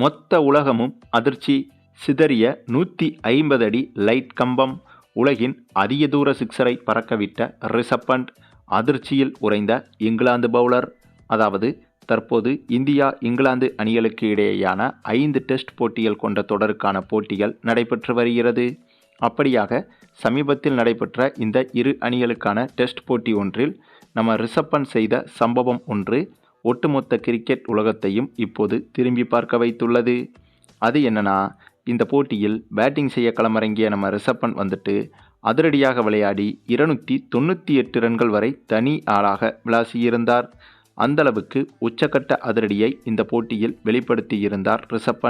மொத்த உலகமும் அதிர்ச்சி சிதறிய நூற்றி ஐம்பது அடி லைட் கம்பம். உலகின் அதிக தூர சிக்ஸரை பறக்கவிட்ட ரிஷப் பண்ட் அதிர்ச்சியில் உறைந்த இங்கிலாந்து பவுலர். அதாவது தற்போது இந்தியா இங்கிலாந்து அணிகளுக்கு இடையேயான ஐந்து டெஸ்ட் போட்டிகள் கொண்ட தொடருக்கான போட்டிகள் நடைபெற்று வருகிறது. அப்படியாக சமீபத்தில் நடைபெற்ற இந்த இரு அணிகளுக்கான டெஸ்ட் போட்டி ஒன்றில் நம்ம ரிஷப் செய்த சம்பவம் ஒன்று ஒட்டுமொத்த கிரிக்கெட் உலகத்தையும் இப்போது திரும்பி பார்க்க வைத்துள்ளது. அது என்னன்னா இந்த போட்டியில் பேட்டிங் செய்ய களமிறங்கிய நம்ம ரிஷப்பன் வந்துட்டு அதிரடியாக விளையாடி இருநூற்றி தொண்ணூற்றி எட்டு ரன்கள் வரை தனி ஆளாக விளாசியிருந்தார். அந்தளவுக்கு உச்சக்கட்ட அதிரடியை இந்த போட்டியில் வெளிப்படுத்தியிருந்தார் ரிஷப்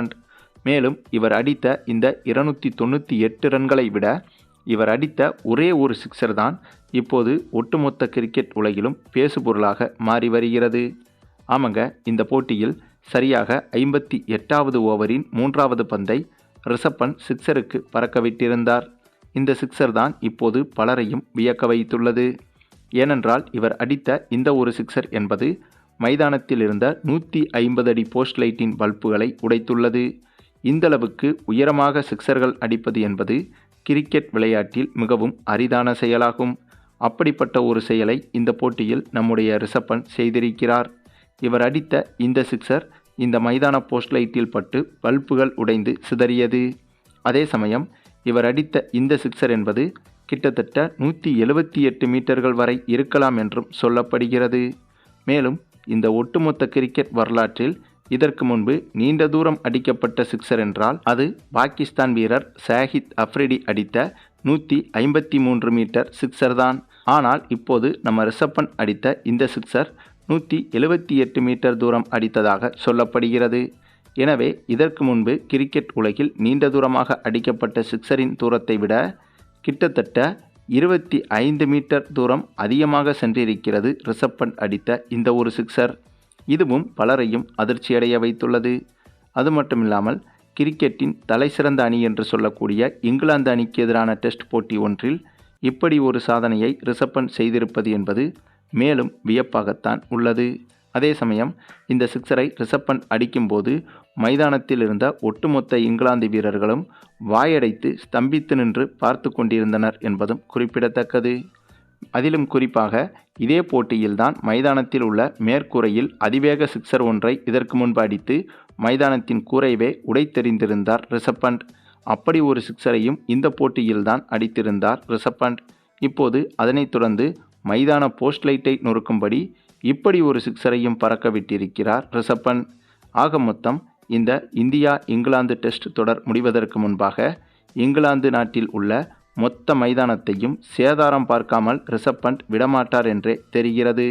மேலும் இவர் அடித்த இந்த இருநூற்றி தொண்ணூற்றி எட்டு ரன்களை விட இவர் அடித்த ஒரே ஒரு சிக்ஸர் தான் இப்போது ஒட்டுமொத்த கிரிக்கெட் உலகிலும் பேசுபொருளாக மாறி வருகிறது. ஆமாங்க இந்த போட்டியில் சரியாக ஐம்பத்தி எட்டாவது ஓவரின் மூன்றாவது பந்தை ரிஷப்பன் சிக்ஸருக்கு பறக்க விட்டிருந்தார் இந்த சிக்ஸர் தான் இப்போது பலரையும் வியக்க வைத்துள்ளது. ஏனென்றால் இவர் அடித்த இந்த ஒரு சிக்ஸர் என்பது மைதானத்தில் இருந்த நூற்றி ஐம்பது அடி போஸ்ட் லைட்டின் பல்புகளை உடைத்துள்ளது. இந்தளவுக்கு உயரமாக சிக்ஸர்கள் அடிப்பது என்பது கிரிக்கெட் விளையாட்டில் மிகவும் அரிதான செயலாகும். அப்படிப்பட்ட ஒரு செயலை இந்த போட்டியில் நம்முடைய ரிஷப்பன் செய்திருக்கிறார். இவர் அடித்த இந்த சிக்ஸர் இந்த மைதான போஸ்ட் லைட்டில் பட்டு பல்புகள் உடைந்து சிதறியது. அதே சமயம் இவர் அடித்த இந்த சிக்ஸர் என்பது கிட்டத்தட்ட நூற்றி எழுபத்தி எட்டு மீட்டர்கள் வரை இருக்கலாம் என்றும் சொல்லப்படுகிறது. மேலும் இந்த ஒட்டுமொத்த கிரிக்கெட் வரலாற்றில் இதற்கு முன்பு நீண்ட தூரம் அடிக்கப்பட்ட சிக்ஸர் என்றால் அது பாகிஸ்தான் வீரர் சாஹித் அஃப்ரிடி அடித்த நூற்றி ஐம்பத்தி மூன்று மீட்டர் சிக்ஸர் தான் ஆனால் இப்போது நம்ம ரிஷப்பன் அடித்த இந்த சிக்ஸர் நூற்றி எழுபத்தி எட்டு மீட்டர் தூரம் அடித்ததாக சொல்லப்படுகிறது. எனவே இதற்கு முன்பு கிரிக்கெட் உலகில் நீண்ட தூரமாக அடிக்கப்பட்ட சிக்ஸரின் தூரத்தை விட கிட்டத்தட்ட இருபத்தி ஐந்து மீட்டர் தூரம் அதிகமாக சென்றிருக்கிறது ரிஷப் பண்ட் அடித்த இந்த ஒரு சிக்ஸர். இதுவும் பலரையும் அதிர்ச்சியடைய வைத்துள்ளது. அது மட்டுமில்லாமல் கிரிக்கெட்டின் தலைசிறந்த அணி என்று சொல்லக்கூடிய இங்கிலாந்து அணிக்கு எதிரான டெஸ்ட் போட்டி ஒன்றில் இப்படி ஒரு சாதனையை ரிஷப்பன் செய்திருப்பது என்பது மேலும் வியப்பாகத்தான் உள்ளது. அதே சமயம் இந்த சிக்ஸரை ரிஷப்பன் அடிக்கும்போது மைதானத்தில் இருந்த ஒட்டுமொத்த இங்கிலாந்து வீரர்களும் வாயடைத்து ஸ்தம்பித்து நின்று பார்த்து கொண்டிருந்தனர் என்பதும் குறிப்பிடத்தக்கது. அதிலும் குறிப்பாக இதே போட்டியில்தான் மைதானத்தில் உள்ள மேற்கூரையில் அதிவேக சிக்ஸர் ஒன்றை இதற்கு முன்பு அடித்து மைதானத்தின் கூரைவே உடைத்தெறிந்திருந்தார் ரிஷப்பண்ட். அப்படி ஒரு சிக்ஸரையும் இந்த போட்டியில்தான் அடித்திருந்தார் ரிஷப்பண்ட். இப்போது அதனைத் தொடர்ந்து மைதான போஸ்ட் லைட்டை நொறுக்கும்படி இப்படி ஒரு சிக்ஸரையும் பறக்க விட்டிருக்கிறார் ரிஷப் ஆக மொத்தம் இந்த இந்தியா இங்கிலாந்து டெஸ்ட் தொடர் முடிவதற்கு முன்பாக இங்கிலாந்து நாட்டில் உள்ள மொத்த மைதானத்தையும் சேதாரம் பார்க்காமல் ரிஷப் பண்ட் விடமாட்டார் என்றே தெரிகிறது.